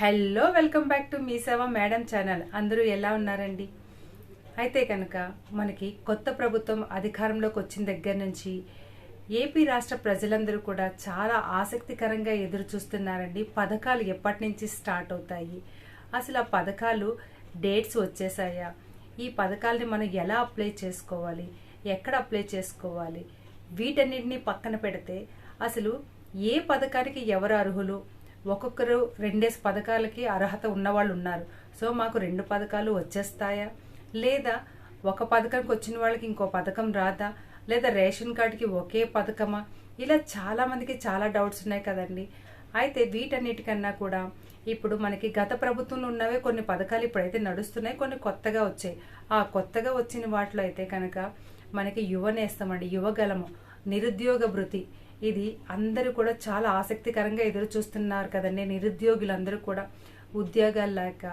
Hello welcome back to మీ సేవ madam channel. అందరూ ఎలా ఉన్నారండి? అయితే కనుక మనకి కొత్త ప్రభుత్వం అధికారంలోకి వచ్చిన దగ్గర నుంచి ఏపీ రాష్ట్ర ప్రజలందరూ కూడా చాలా ఆసక్తికరంగా ఎదురు చూస్తున్నారండి పథకాలు ఎప్పటి నుంచి స్టార్ట్ అవుతాయి? అసలు ఆ పథకాలు డేట్స్ వచ్చేసాయా? ఈ పథకాలని మనం ఎలా అప్లై చేసుకోవాలి? ఎక్కడ అప్లై చేసుకోవాలి? వీటన్నిటిని పక్కన పెడితే అసలు ఏ పథకానికి ఎవరు అర్హులు? ఒక్కొక్కరు రెండేసి పథకాలకి అర్హత ఉన్నవాళ్ళు ఉన్నారు. సో మాకు రెండు పథకాలు వచ్చేస్తాయా? లేదా ఒక పథకానికి వచ్చిన వాళ్ళకి ఇంకో పథకం రాదా? లేదా రేషన్ కార్డుకి ఒకే పథకమా? ఇలా చాలామందికి చాలా డౌట్స్ ఉన్నాయి కదండి. అయితే వీటన్నిటికన్నా కూడా ఇప్పుడు మనకి గత ప్రభుత్వంలో ఉన్నవే కొన్ని పథకాలు ఇప్పుడైతే నడుస్తున్నాయి కొన్ని కొత్తగా వచ్చాయి. ఆ కొత్తగా వచ్చిన వాటిలో అయితే కనుక మనకి యువనేస్తామండి యువగలము నిరుద్యోగ భృతి ఇది అందరూ కూడా చాలా ఆసక్తికరంగా ఎదురు చూస్తున్నారు కదండి నిరుద్యోగులందరూ కూడా. ఉద్యోగాలు లేక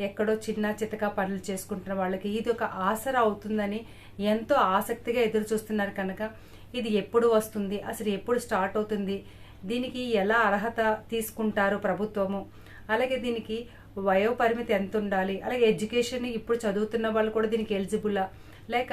ఎక్కడో చిన్న చితక పనులు చేసుకుంటున్న వాళ్ళకి ఇది ఒక ఆసరా అవుతుందని ఎంతో ఆసక్తిగా ఎదురు చూస్తున్నారు కనుక ఇది ఎప్పుడు వస్తుంది అసలు ఎప్పుడు స్టార్ట్ అవుతుంది దీనికి ఎలా అర్హత తీసుకుంటారు ప్రభుత్వము అలాగే దీనికి వయో పరిమితి ఎంత ఉండాలి అలాగే ఎడ్యుకేషన్ ఇప్పుడు చదువుతున్న వాళ్ళు కూడా దీనికి ఎలిజిబులా లేక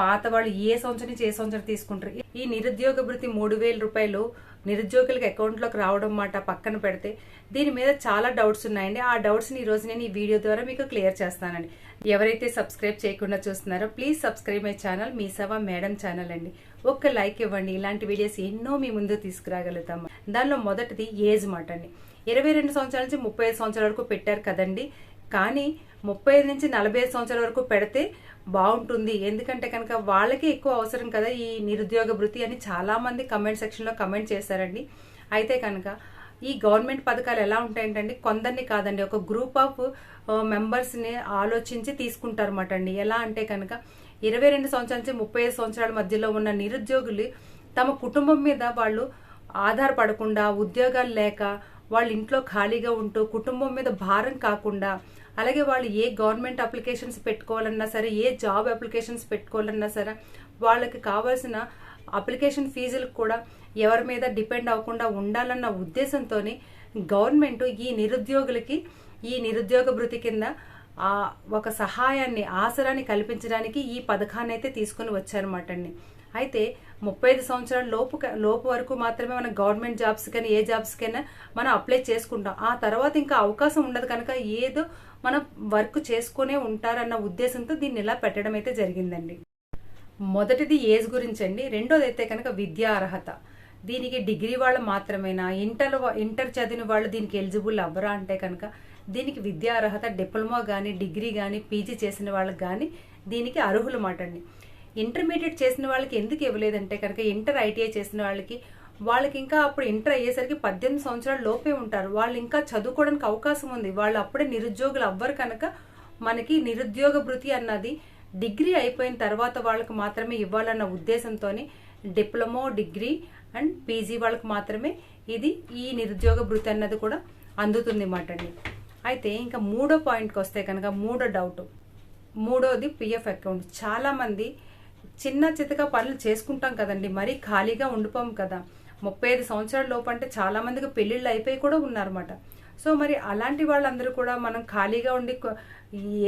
పాత వాళ్ళు ఏ సంవత్సరం నుంచి ఏ సంవత్సరం తీసుకుంటారు? ఈ నిరుద్యోగ భృతి మూడు వేల రూపాయలు నిరుద్యోగులకు అకౌంట్లోకి రావడం మాట పక్కన పెడితే దీని మీద చాలా డౌట్స్ ఉన్నాయండి. ఆ డౌట్స్ని ఈ రోజు నేను ఈ వీడియో ద్వారా మీకు క్లియర్ చేస్తానండి. ఎవరైతే సబ్స్క్రైబ్ చేయకుండా చూస్తున్నారో please subscribe my channel Mee Seva madam channel అండి. ఒక్క లైక్ ఇవ్వండి. ఇలాంటి వీడియోస్ ఎన్నో మీ ముందు తీసుకురాగలుగుతాము దానిలో మొదటిది ఏజ్ మాట అండి. ఇరవై రెండు సంవత్సరాల నుంచి ముప్పై ఐదు సంవత్సరాల వరకు పెట్టారు కదండి. కానీ ముప్పై ఐదు నుంచి నలభై ఐదు సంవత్సరాల వరకు పెడితే బాగుంటుంది. ఎందుకంటే కనుక వాళ్ళకి ఎక్కువ అవసరం కదా ఈ నిరుద్యోగ భృతి అని చాలా మంది కమెంట్ సెక్షన్లో కమెంట్ చేశారండి. అయితే కనుక ఈ గవర్నమెంట్ పథకాలు ఎలా ఉంటాయంటండి? కొందరిని కాదండి ఒక గ్రూప్ ఆఫ్ మెంబర్స్ని ఆలోచించి తీసుకుంటారన్నమాట అండి ఎలా అంటే కనుక ఇరవై రెండు సంవత్సరాల నుంచి ముప్పై ఐదు సంవత్సరాల మధ్యలో ఉన్న నిరుద్యోగులు తమ కుటుంబం మీద వాళ్ళు ఆధారపడకుండా ఉద్యోగాలు లేక వాళ్ళ ఇంట్లో ఖాళీగా ఉంటూ కుటుంబం మీద భారం కాకుండా అలాగే వాళ్ళు ఏ గవర్నమెంట్ అప్లికేషన్స్ పెట్టుకోవాలన్నా సరే ఏ జాబ్ అప్లికేషన్స్ పెట్టుకోవాలన్నా సరే వాళ్ళకి కావాల్సిన అప్లికేషన్ ఫీజులకు కూడా ఎవరి మీద డిపెండ్ అవ్వకుండా ఉండాలన్న ఉద్దేశంతో గవర్నమెంట్ ఈ నిరుద్యోగులకి ఈ నిరుద్యోగ భృతి కింద ఆ ఒక సహాయాన్ని ఆసరాన్ని కల్పించడానికి ఈ పథకాన్ని అయితే తీసుకుని వచ్చారన్నమాట అండి. అయితే ముప్పై ఐదు సంవత్సరాల లోపు లోపు వరకు మాత్రమే మన గవర్నమెంట్ జాబ్స్ కానీ ఏ జాబ్స్ కైనా మనం అప్లై చేసుకుంటాం. ఆ తర్వాత ఇంకా అవకాశం ఉండదు కనుక ఏదో మనం వర్క్ చేసుకునే ఉంటారన్న ఉద్దేశంతో దీన్ని ఇలా పెట్టడం అయితే జరిగిందండి. మొదటిది ఏజ్ గురించి అండి. రెండోది అయితే కనుక విద్యా అర్హత. దీనికి డిగ్రీ వాళ్ళు మాత్రమేనా? ఇంటర్ ఇంటర్ చదివిన వాళ్ళు దీనికి ఎలిజిబుల్ అవ్వరా అంటే కనుక దీనికి విద్యా అర్హత డిప్లొమా కానీ డిగ్రీ కానీ పీజీ చేసిన వాళ్ళకి కానీ దీనికి అర్హులు మాట అండి ఇంటర్మీడియట్ చేసిన వాళ్ళకి ఎందుకు ఇవ్వలేదంటే కనుక ఇంటర్ ఐటీఐ చేసిన వాళ్ళకి వాళ్ళకి ఇంకా అప్పుడు ఇంటర్ అయ్యేసరికి పద్దెనిమిది సంవత్సరాల లోపే ఉంటారు. వాళ్ళు ఇంకా చదువుకోవడానికి అవకాశం ఉంది. వాళ్ళు అప్పుడే నిరుద్యోగులు అవ్వరు కనుక మనకి నిరుద్యోగ భృతి అన్నది డిగ్రీ అయిపోయిన తర్వాత వాళ్ళకి మాత్రమే ఇవ్వాలన్న ఉద్దేశంతో డిప్లొమో డిగ్రీ అండ్ పీజీ వాళ్ళకి మాత్రమే ఇది ఈ నిరుద్యోగ భృతి అన్నది కూడా అందుతుంది మాట అండి అయితే ఇంకా మూడో పాయింట్కి వస్తే కనుక మూడో డౌట్. మూడోది పిఎఫ్ అకౌంట్ చాలామంది చిన్న చితక పనులు చేసుకుంటాం కదండి మరీ ఖాళీగా ఉండిపోం కదా. ముప్పై ఐదు సంవత్సరాల లోపు అంటే పెళ్ళిళ్ళు అయిపోయి కూడా ఉన్నారన్నమాట. సో మరి అలాంటి వాళ్ళందరూ కూడా మనం ఖాళీగా ఉండి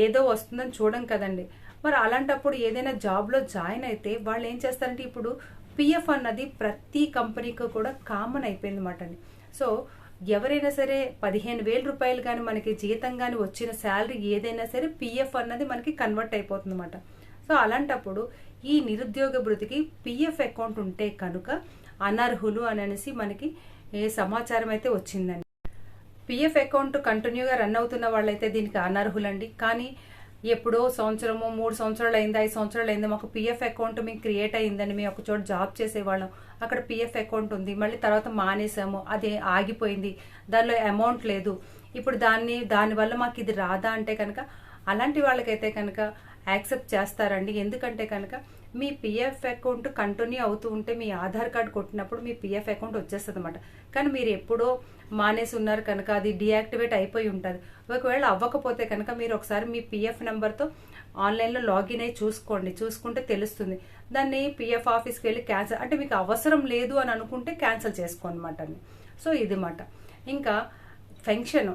ఏదో వస్తుందని చూడం కదండి. మరి అలాంటప్పుడు ఏదైనా జాబ్లో జాయిన్ అయితే వాళ్ళు ఏం చేస్తారంటే ఇప్పుడు పిఎఫ్ అన్నది ప్రతి కంపెనీకి కూడా కామన్ అయిపోయింది అనమాట అండి. సో ఎవరైనా సరే పదిహేను వేల రూపాయలు కానీ మనకి జీతం కానీ వచ్చిన శాలరీ ఏదైనా సరే పిఎఫ్ అన్నది మనకి కన్వర్ట్ అయిపోతుంది అనమాట సో అలాంటప్పుడు ఈ నిరుద్యోగ భృతికి పిఎఫ్ అకౌంట్ ఉంటే కనుక అనర్హులు అని అనేసి మనకి ఏ సమాచారం అయితే వచ్చిందండి. పిఎఫ్ అకౌంట్ కంటిన్యూగా రన్ అవుతున్న వాళ్ళైతే దీనికి అనర్హులండి. కానీ ఎప్పుడో సంవత్సరము మూడు సంవత్సరాలు అయింది ఐదు సంవత్సరాలు అయింది మాకు పిఎఫ్ అకౌంట్ మీకు క్రియేట్ అయ్యిందని మేము ఒక చోట జాబ్ చేసేవాళ్ళం. అక్కడ పిఎఫ్ అకౌంట్ ఉంది. మళ్ళీ తర్వాత మానేసాము. అది ఆగిపోయింది. దానిలో అమౌంట్ లేదు. ఇప్పుడు దాన్ని దానివల్ల మాకు ఇది రాదా అంటే కనుక అలాంటి వాళ్ళకైతే కనుక యాక్సెప్ట్ చేస్తారండి. ఎందుకంటే కనుక మీ పిఎఫ్ అకౌంట్ కంటిన్యూ అవుతూ ఉంటే మీ ఆధార్ కార్డు కొట్టినప్పుడు మీ పిఎఫ్ అకౌంట్ వచ్చేస్తుంది అనమాట కానీ మీరు ఎప్పుడో మానేసి ఉన్నారు కనుక అది డియాక్టివేట్ అయిపోయి ఉంటుంది. ఒకవేళ అవ్వకపోతే కనుక మీరు ఒకసారి మీ పిఎఫ్ నెంబర్తో ఆన్లైన్లో లాగిన్ అయ్యి చూసుకోండి. చూసుకుంటే తెలుస్తుంది. దాన్ని పిఎఫ్ ఆఫీస్కి వెళ్ళి క్యాన్సిల్ అంటే మీకు అవసరం లేదు అని అనుకుంటే క్యాన్సిల్ చేసుకోనమాట సో ఇది మాట ఇంకా పెన్షన్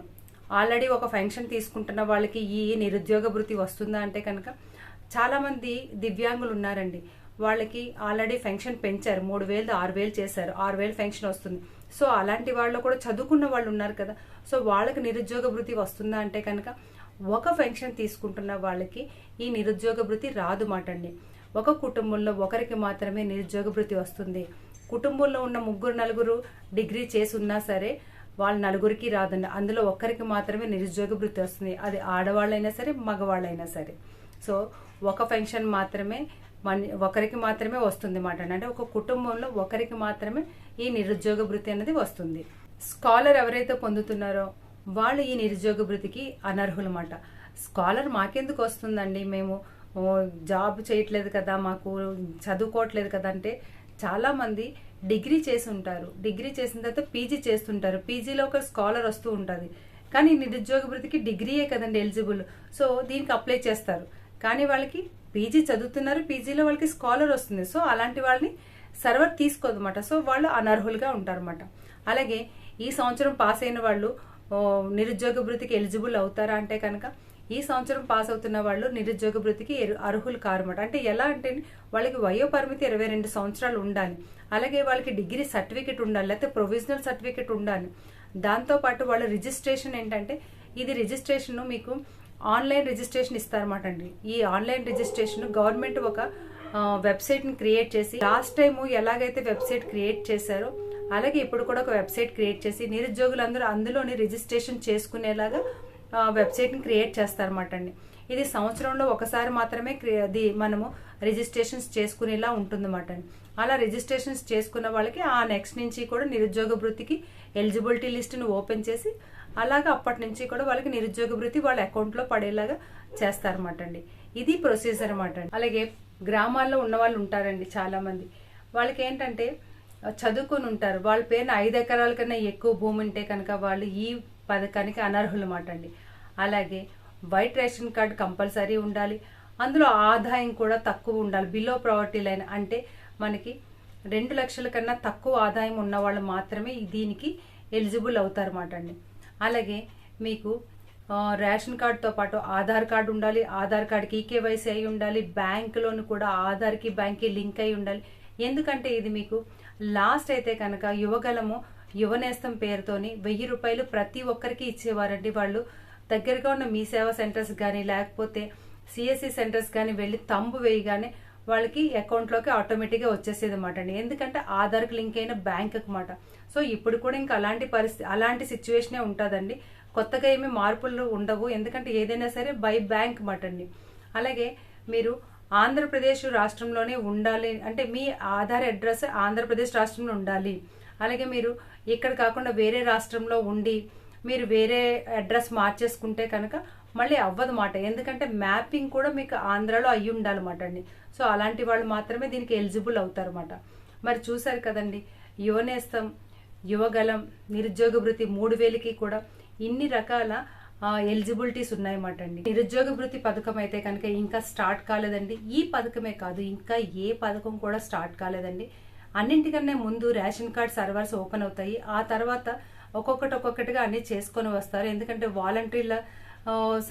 ఆల్రెడీ ఒక ఫంక్షన్ తీసుకుంటున్న వాళ్ళకి ఈ నిరుద్యోగ వృత్తి వస్తుందా అంటే కనుక చాలామంది దివ్యాంగులు ఉన్నారండి వాళ్ళకి ఆల్రెడీ ఫెన్షన్ పెంచారు. మూడు వేలు ఆరు వేలు చేశారు. ఆరు వేలు ఫెన్షన్ వస్తుంది. సో అలాంటి వాళ్ళు కూడా చదువుకున్న వాళ్ళు ఉన్నారు కదా. సో వాళ్ళకి నిరుద్యోగ భృతి వస్తుందా అంటే కనుక ఒక ఫెన్షన్ తీసుకుంటున్న వాళ్ళకి ఈ నిరుద్యోగ భృతి రాదు మాట అండి. ఒక కుటుంబంలో ఒకరికి మాత్రమే నిరుద్యోగ భృతి వస్తుంది. కుటుంబంలో ఉన్న ముగ్గురు నలుగురు డిగ్రీ చేసి ఉన్నా సరే వాళ్ళ నలుగురికి రాదండి. అందులో ఒక్కరికి మాత్రమే నిరుద్యోగ వృత్తి వస్తుంది. అది ఆడవాళ్ళైనా సరే మగవాళ్ళైనా సరే. సో ఒక పెన్షన్ మాత్రమే మన ఒకరికి మాత్రమే వస్తుంది మాట అంటే ఒక కుటుంబంలో ఒకరికి మాత్రమే ఈ నిరుద్యోగ వృత్తి అనేది వస్తుంది. స్కాలర్ ఎవరైతే పొందుతున్నారో వాళ్ళు ఈ నిరుద్యోగ వృత్తికి అనర్హులమాట స్కాలర్ మాకెందుకు వస్తుందండి? మేము జాబ్ చేయట్లేదు కదా మాకు చదువుకోవట్లేదు కదా అంటే చాలామంది డిగ్రీ చేసి ఉంటారు. డిగ్రీ చేసిన తర్వాత పీజీ చేస్తుంటారు. పీజీలో ఒక స్కాలర్ వస్తూ ఉంటుంది. కానీ నిరుద్యోగ వృత్తికి డిగ్రీయే కదండి ఎలిజిబుల్. సో దీనికి అప్లై చేస్తారు. కానీ వాళ్ళకి పీజీ చదువుతున్నారు పీజీలో వాళ్ళకి స్కాలర్ వస్తుంది. సో అలాంటి వాళ్ళని సర్వర్ తీసుకోదన్నమాట. సో వాళ్ళు అనర్హులుగా ఉంటారన్నమాట. అలాగే ఈ సంవత్సరం పాస్ అయిన వాళ్ళు నిరుద్యోగ భృతికి ఎలిజిబుల్ అవుతారా అంటే కనుక ఈ సంవత్సరం పాస్ అవుతున్న వాళ్ళు నిరుద్యోగ భృతికి అర్హులు కారమాట అంటే ఎలా అంటే వాళ్ళకి వయో పరిమితి ఇరవై రెండు సంవత్సరాలు ఉండాలి. అలాగే వాళ్ళకి డిగ్రీ సర్టిఫికెట్ ఉండాలి లేకపోతే ప్రొవిజనల్ సర్టిఫికెట్ ఉండాలి. దాంతోపాటు వాళ్ళ రిజిస్ట్రేషన్ ఏంటంటే ఇది రిజిస్ట్రేషన్ మీకు ఆన్లైన్ రిజిస్ట్రేషన్ ఇస్తారన్నమాట అండి ఈ ఆన్లైన్ రిజిస్ట్రేషన్ గవర్నమెంట్ ఒక వెబ్సైట్ని క్రియేట్ చేసి లాస్ట్ టైం ఎలాగైతే వెబ్సైట్ క్రియేట్ చేశారో అలాగే ఇప్పుడు కూడా ఒక వెబ్సైట్ క్రియేట్ చేసి నిరుద్యోగులందరూ అందులోనే రిజిస్ట్రేషన్ చేసుకునేలాగా వెబ్సైట్ని క్రియేట్ చేస్తారన్నమాట అండి ఇది సంవత్సరంలో ఒకసారి మాత్రమే క్రి- అది మనము రిజిస్ట్రేషన్స్ చేసుకునేలా ఉంటుందన్నమాట అండి అలా రిజిస్ట్రేషన్స్ చేసుకున్న వాళ్ళకి ఆ నెక్స్ట్ నుంచి కూడా నిరుద్యోగ వృత్తికి ఎలిజిబిలిటీ లిస్ట్ని ఓపెన్ చేసి అలాగా అప్పటి నుంచి కూడా వాళ్ళకి నిరుద్యోగ వృత్తి వాళ్ళ అకౌంట్లో పడేలాగా చేస్తారన్నమాట అండి ఇది ప్రొసీజర్ అనమాట అండి అలాగే గ్రామాల్లో ఉన్న వాళ్ళు ఉంటారండి చాలా మంది వాళ్ళకి ఏంటంటే చదువుకొని ఉంటారు వాళ్ళ పేరున ఐదు ఎకరాల కన్నా ఎక్కువ భూమి ఉంటే కనుక వాళ్ళు ఈ పథకానికి అనర్హులన్నమాట అండి అలాగే వైట్ రేషన్ కార్డ్ కంపల్సరీ ఉండాలి. అందులో ఆదాయం కూడా తక్కువ ఉండాలి. బిలో ప్రావర్టీ లైన్ అంటే మనకి రెండు లక్షల కన్నా తక్కువ ఆదాయం ఉన్న వాళ్ళు మాత్రమే దీనికి ఎలిజిబుల్ అవుతారన్నమాట అండి అలాగే మీకు రేషన్ కార్డుతో పాటు ఆధార్ కార్డు ఉండాలి ఆధార్ కార్డుకి ఈకేవైసీ అయి ఉండాలి బ్యాంకులోను కూడా ఆధార్కి బ్యాంక్కి లింక్ అయి ఉండాలి. ఎందుకంటే ఇది మీకు లాస్ట్ అయితే కనుక యువగలము యువనేస్తం పేరుతోని వెయ్యి రూపాయలు ప్రతి ఒక్కరికి ఇచ్చేవారండి వాళ్ళు. దగ్గరగా ఉన్న మీ సేవా సెంటర్స్ కానీ లేకపోతే సిఎస్సి సెంటర్స్ కానీ వెళ్ళి తంబు వేయగానే వాళ్ళకి అకౌంట్లోకి ఆటోమేటిక్గా వచ్చేసేది అనమాట అండి. ఎందుకంటే ఆధార్కి లింక్ అయిన బ్యాంక్ అనమాట సో ఇప్పుడు కూడా ఇంకా అలాంటి పరిస్థితి అలాంటి సిచ్యువేషనే ఉంటుందండి. కొత్తగా ఏమీ మార్పులు ఉండవు. ఎందుకంటే ఏదైనా సరే బై బ్యాంక్ మాట అండి. అలాగే మీరు ఆంధ్రప్రదేశ్ రాష్ట్రంలోనే ఉండాలి. అంటే మీ ఆధార్ అడ్రస్ ఆంధ్రప్రదేశ్ రాష్ట్రంలో ఉండాలి. అలాగే మీరు ఇక్కడ కాకుండా వేరే రాష్ట్రంలో ఉండి మీరు వేరే అడ్రస్ మార్చేసుకుంటే కనుక మళ్ళీ అవ్వదు మాట. ఎందుకంటే మ్యాపింగ్ కూడా మీకు ఆంధ్రాలో అయ్యి ఉండాలన్నమాట అండి. సో అలాంటి వాళ్ళు మాత్రమే దీనికి ఎలిజిబుల్ అవుతారన్నమాట. మరి చూసారు కదండి యువనేస్తం యువగలం నిరుద్యోగ భృతి మూడు వేలకి కూడా ఇన్ని రకాల ఎలిజిబిలిటీస్ ఉన్నాయన్నమాట అండి. నిరుద్యోగ భృతి పథకం అయితే కనుక ఇంకా స్టార్ట్ కాలేదండి. ఈ పథకమే కాదు ఇంకా ఏ పథకం కూడా స్టార్ట్ కాలేదండి. అన్నింటికన్నా ముందు రేషన్ కార్డ్ సర్వర్స్ ఓపెన్ అవుతాయి. ఆ తర్వాత ఒక్కొక్కటి ఒక్కొక్కటిగా అన్ని చేసుకొని వస్తారు. ఎందుకంటే వాలంటీర్ల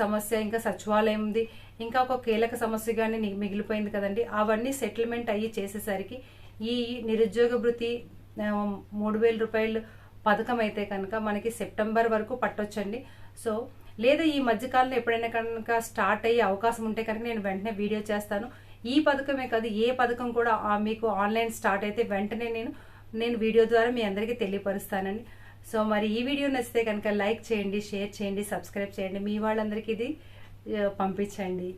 సమస్య ఇంకా సచివాలయంది ఇంకా ఒక కీలక సమస్యగానే కానీ మిగిలిపోయింది కదండి. అవన్నీ సెటిల్మెంట్ అయ్యి చేసేసరికి ఈ నిరుద్యోగ భృతి మూడు వేల రూపాయలు పథకం అయితే కనుక మనకి సెప్టెంబర్ వరకు పట్టొచ్చండి. సో లేదా ఈ మధ్యకాలంలో ఎప్పుడైనా కనుక స్టార్ట్ అయ్యే అవకాశం ఉంటే కనుక నేను వెంటనే వీడియో చేస్తాను. ఈ పథకమే కాదు ఏ పథకం కూడా మీకు ఆన్లైన్ స్టార్ట్ అయితే వెంటనే నేను నేను వీడియో ద్వారా మీ అందరికీ తెలియపరుస్తానండి. సో మరి ఈ వీడియో నచ్చితే కనుక లైక్ చేయండి షేర్ చేయండి సబ్స్క్రైబ్ చేయండి. మీ వాళ్ళందరికీ ఇది పంపించండి.